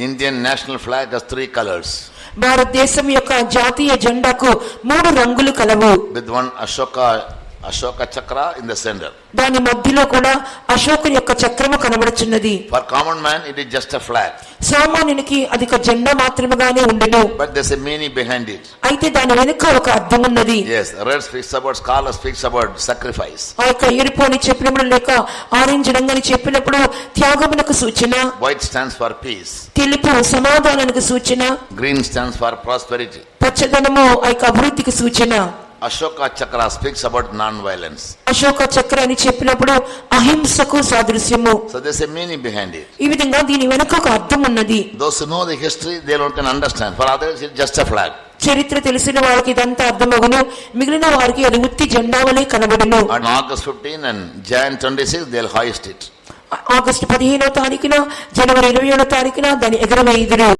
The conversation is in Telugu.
Indian national flag has three colours భారతదేశం యొక్క జాతీయ జెండాకు మూడు రంగులు కలవు. With one Ashoka Ashoka Chakra in the centre దాని మధ్యలో కూడా అశోకుని యొక్క చక్రము కనబడుచున్నది. For common man it is just a flag సామాన్యునికి అది ఒక జెండా మాత్రమేగానే ఉండదు but there is a meaning behind it అయితే దాని వెనుక ఒక అర్థం ఉన్నది. Yes red speaks about scarlet speaks about sacrifice. ఆ యొక్క ఎరుపు అని చెప్పినప్పుడు లేక ఆరెంజ్ రంగు అని చెప్పినప్పుడు త్యాగమునకు సూచన. White stands for peace. తెలుపు సమాధానానికి సూచన. Green stands for prosperity. పచ్చదనము ఆ యొక్క అభివృద్ధికి సూచన. Ashoka Chakra speaks about non violence Ashoka Chakra అని చెప్పినప్పుడు అహింసకు సాదృశ్యము. So there is meaning behind it ఈ విధంగా దీని వెనక ఒక అర్థం ఉన్నది. Know the history they don't can understand for others it's just a flag చరిత్ర తెలిసిన వారికి ఇదంతా అర్థమవును మిగిలిన వారికి అది ఉత్తి జెండా వలె కనబడును on August 15 and Jan 26 they August 15వ తారీఖున జనవరి 27వ తారీఖున దాని ఎగరవేయుదురు.